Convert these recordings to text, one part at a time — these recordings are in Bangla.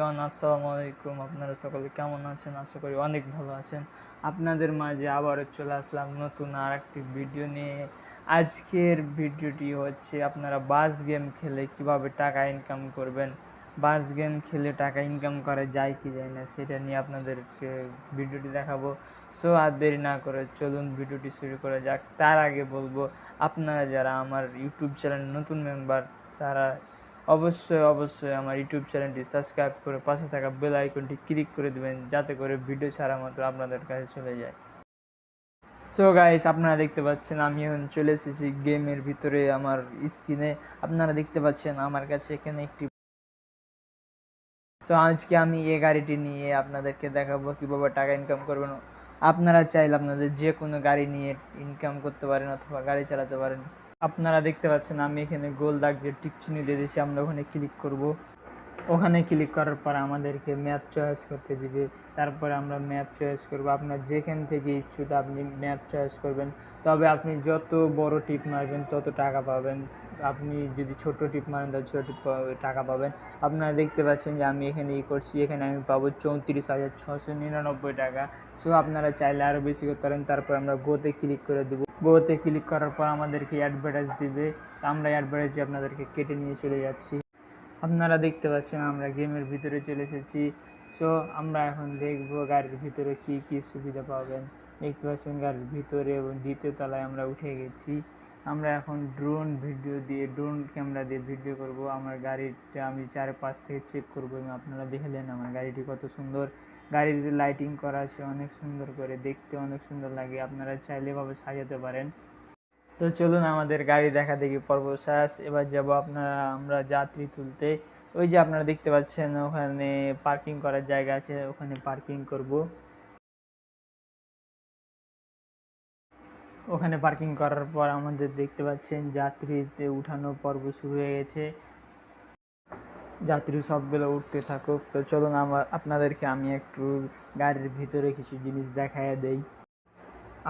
আসসালামু আলাইকুম। আপনারা সকলে কেমন আছেন? আশা করি অনেক ভালো আছেন। আপনাদের মাঝে আবারও চলে আসলাম নতুন আর একটি ভিডিও নিয়ে। আজকের ভিডিওটি হচ্ছে, আপনারা বাস গেম খেলে কীভাবে টাকা ইনকাম করবেন? বাস গেম খেলে টাকা ইনকাম করা যায় কি যায় না, সেটা নিয়ে আপনাদেরকে ভিডিওটি দেখাবো। সো, আর দেরি না করে চলুন ভিডিওটি শুরু করা যাক। তার আগে বলব, আপনারা যারা আমার ইউটিউব চ্যানেল নতুন মেম্বার তারা অবশ্যই অবশ্যই আমার ইউটিউব চ্যানেলটি সাবস্ক্রাইব করে পাশে থাকা বেল আইকনটি ক্লিক করে দেবেন, যাতে করে ভিডিও ছাড়া মাত্র আপনাদের কাছে চলে যায়। সো গাইস আপনারা দেখতে পাচ্ছেন আমি এখন চলে এসেছি গেমের ভিতরে আমার স্ক্রিনে আপনারা দেখতে পাচ্ছেন আমার কাছে এখানে একটি সো আজকে আমি এই গাড়িটি নিয়ে আপনাদেরকে দেখাবো কীভাবে টাকা ইনকাম করবেন। আপনারা চাইলে আপনাদের যে কোনো গাড়ি নিয়ে ইনকাম করতে পারেন অথবা গাড়ি চালাতে পারেন। আপনারা দেখতে পাচ্ছেন, আমি এখানে গোল দাগ দিয়ে টিক চিহ্ন দিয়ে দিয়েছি। আমরা ওখানে ক্লিক করব। ওখানে ক্লিক করার পর আমাদেরকে ম্যাপ চয়েস করতে দিবে। তারপরে আমরা ম্যাপ চয়েস করব। আপনার যেখান থেকে ইচ্ছুক আপনি ম্যাপ চয়েস করবেন। তবে আপনি যত বড় টিপ মারবেন, তত টাকা পাবেন। আপনি যদি ছোট টিপ মারেন, তাহলে ছোট টিপ টাকা পাবেন। আপনারা দেখতে পাচ্ছেন যে আমি এখানে ই করছি, এখানে আমি পাবো চৌত্রিশ হাজার ছশো নিরানব্বই টাকা। সো আপনারা চাইলে আরও বেশি করতে পারেন। তারপর আমরা গোতে ক্লিক করে দেবো। গোতে ক্লিক করার পর আমাদেরকে অ্যাডভার্টাইজ দিবে। আমরা অ্যাডভার্টাইজে আপনাদেরকে কেটে নিয়ে চলে যাচ্ছি। আপনারা দেখতে পাচ্ছেন আমরা গেমের ভিতরে চলে এসেছি। সো আমরা এখন দেখব গাড়ির ভিতরে কি কি সুবিধা পাবেন। দেখতে পাচ্ছেন গাড়ির ভিতরে এবং দ্বিতীয় তলায় আমরা উঠে গেছি। আমরা এখন ড্রোন ভিডিও দিয়ে ড্রোন ক্যামেরা দিয়ে ভিডিও করব। আমার গাড়িটা আমি চারপাশ থেকে চেক করব এবং আপনারা দেখলেন আমার গাড়িটি কত সুন্দর। গাড়িতে লাইটিং করা আছে, অনেক সুন্দর করে। দেখতে অনেক সুন্দর লাগে। আপনারা চাইলে এভাবে সাজাতে পারেন। তো চলুন আমাদের গাড়ি দেখা দেখি পর্ব শেষ। এবার যাব আপনারা, আমরা যাত্রী তুলতে। ওই যে আপনারা দেখতে পাচ্ছেন, ওখানে পার্কিং করার জায়গা আছে, ওখানে পার্কিং করব। ওখানে পার্কিং করার পর আমাদের দেখতে পাচ্ছেন যাত্রীতে উঠানো পর্ব শুরু হয়ে গেছে। যাত্রী সবগুলো উঠতে থাকুক। তো চলুন আমার আপনাদেরকে আমি একটু গাড়ির ভিতরে কিছু জিনিস দেখায় দেই।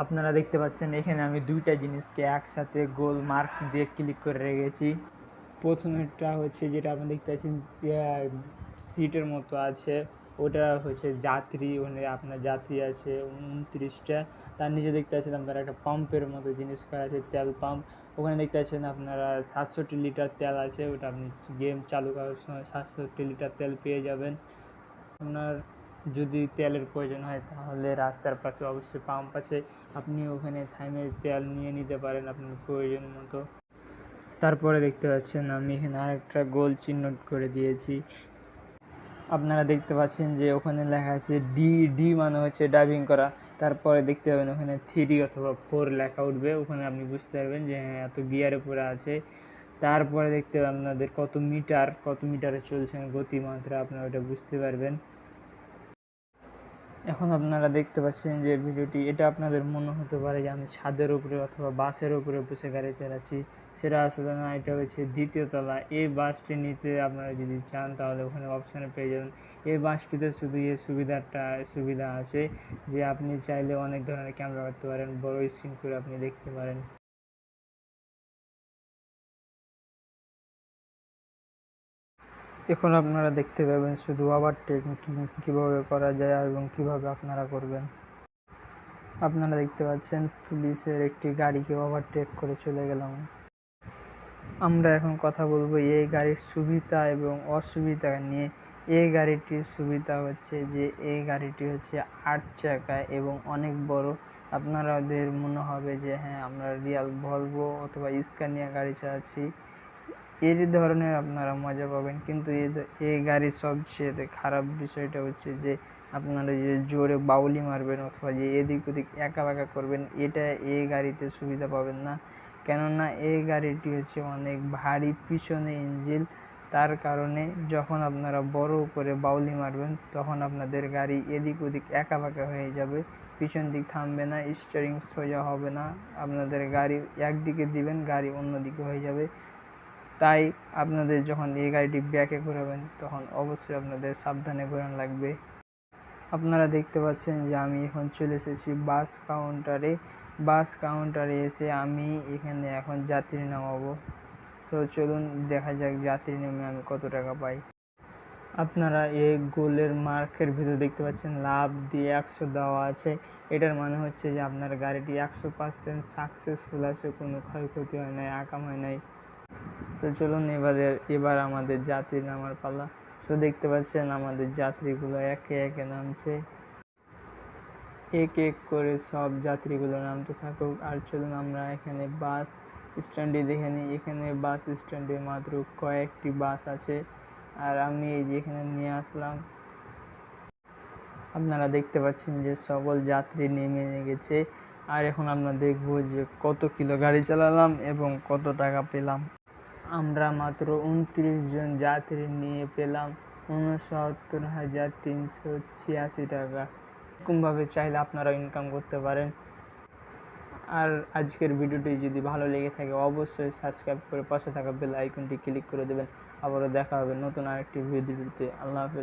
আপনারা দেখতে পাচ্ছেন এখানে আমি দুইটা জিনিসকে একসাথে গোল মার্ক দিয়ে ক্লিক করে রেখেছি। প্রথমেরটা হচ্ছে যেটা আপনি দেখতে পাচ্ছেন সিটের মতো আছে। ওটা হচ্ছে যাত্রী ওখানে আপনার যাত্রী আছে, উনত্রিশটা। তার নিচে দেখতে পাচ্ছেন আপনারা একটা পাম্পের মতো জিনিস করা আছে, তেল পাম্প। ওখানে দেখতে পাচ্ছেন আপনারা সাতষট্টি লিটার তেল আছে, ওটা আপনি গেম চালু করার সময় সাতষট্টি লিটার তেল পেয়ে যাবেন। আপনার যদি তেলের প্রয়োজন হয় তাহলে রাস্তার পাশে অবশ্যই পাম্প আছে। আপনি ওখানে থামে তেল নিয়ে নিতে পারেন আপনার প্রয়োজন মতো। তারপরে দেখতে পাচ্ছেন আমি এখানে আরেকটা গোল চিহ্ন করে দিয়েছি। আপনারা দেখতে পাচ্ছেন যে ওখানে লেখা আছে ডি ডি মানে হচ্ছে ডাইভিং করা। তারপরে দেখতে পাবেন ওখানে থ্রি অথবা ফোর লেখা উঠবে, ওখানে আপনি বুঝতে পারবেন যে হ্যাঁ এত গিয়ার পরে আছে। তারপরে দেখতে পাবেন আপনাদের কত মিটার কত মিটারে চলছেন গতিমাত্রা, আপনারা ওটা বুঝতে পারবেন। এখন আপনারা দেখতে পাচ্ছেন যে ভিডিওটি, এটা আপনাদের মনে হতে পারে যে আমি ছাদের উপরে অথবা বাসের উপরে বসে গাড়ি চালাচ্ছি। সেটা আসলে না, এটা হচ্ছে দ্বিতীয় তলা। এই বাসটি নিতে আপনারা যদি চান, তাহলে ওখানে অপশানে পেয়ে যাবেন। এই বাসটিতে শুধু এই সুবিধাটা, সুবিধা আছে যে আপনি চাইলে অনেক ধরনের ক্যামেরা করতে পারেন, বড় স্ক্রিন করে আপনি দেখতে পারেন। এখন আপনারা দেখতে পাবেন শুধু ওভারটেক কীভাবে করা যায় এবং কীভাবে আপনারা করবেন। আপনারা দেখতে পাচ্ছেন পুলিশের একটি গাড়িকে ওভারটেক করে চলে গেলাম। আমরা এখন কথা বলব এই গাড়ির সুবিধা এবং অসুবিধা নিয়ে। এই গাড়িটির সুবিধা হচ্ছে যে, এই গাড়িটি হচ্ছে আট চাকা এবং অনেক বড়। আপনারাদের মনে হবে যে হ্যাঁ আমরা রিয়াল ভলভো অথবা স্কানিয়া গাড়ি চালাচ্ছি। এর ধরনের আপনারা মজা পাবেন। কিন্তু এই গাড়ির সবচেয়ে খারাপ বিষয়টা হচ্ছে যে, আপনারা যে জোরে বাউলি মারবেন অথবা যে এদিক ওদিক একা বাঁকা করবেন, এটা এই গাড়িতে সুবিধা পাবেন না। কেননা এই গাড়িটি হচ্ছে অনেক ভারী পিছনে ইঞ্জিন। তার কারণে যখন আপনারা বড় করে বাউলি মারবেন, তখন আপনাদের গাড়ি এদিক ওদিক একা বাঁকা হয়ে যাবে। পিছন দিক থামবে না স্টিয়ারিং সোজা হবে না। আপনাদের গাড়ি একদিকে দিবেন, গাড়ি অন্যদিকে হয়ে যাবে। তাই আপনাদের যখন এই গাড়িটি ব্যাকে ঘোরাবেন, তখন অবশ্যই আপনাদের সাবধানে ঘোরানো লাগবে। আপনারা দেখতে পাচ্ছেন যে আমি এখন চলে এসেছি বাস কাউন্টারে। বাস কাউন্টারে এসে আমি এখানে এখন যাত্রী নামাবো। সো চলুন দেখা যাক যাত্রী নেমে আমি কত টাকা পাই। আপনারা এই গোলের মার্কের ভিতর দেখতে পাচ্ছেন, লাভ দিয়ে একশো দেওয়া আছে। এটার মানে হচ্ছে যে আপনার গাড়িটি একশো পার্সেন্ট সাকসেসফুল আছে, কোনো ক্ষয়ক্ষতি হয় নাই আকাম হয় নাই। সো চলুন এবারে, এবার আমাদের যাত্রী নামার পালা। সো দেখতে পাচ্ছেন আমাদের যাত্রীগুলো একে একে নামছে। এক এক করে সব যাত্রীগুলো নামতে থাকুক। আর চলুন আমরা এখানে বাস স্ট্যান্ডে দেখে নিই। এখানে বাস স্ট্যান্ডে মাত্র কয়েকটি বাস আছে। আর আমি এই যে এখানে নিয়ে আসলাম। আপনারা দেখতে পাচ্ছেন যে সকল যাত্রী নেমে গেছে। আর এখন আমরা দেখব যে কত কিলো গাড়ি চালালাম এবং কত টাকা পেলাম। আমরা মাত্র উনত্রিশ জন যাত্রী নিয়ে পেলাম উনসত্তর হাজার তিনশো ছিয়াশি টাকা। এরকমভাবে চাইলে আপনারা ইনকাম করতে পারেন। আর আজকের ভিডিওটি যদি ভালো লেগে থাকে, অবশ্যই সাবস্ক্রাইব করে পাশে থাকা বেল আইকনটি ক্লিক করে দেবেন। আবারও দেখা হবে নতুন আরেকটি ভিডিওতে। আল্লাহ হাফেজ।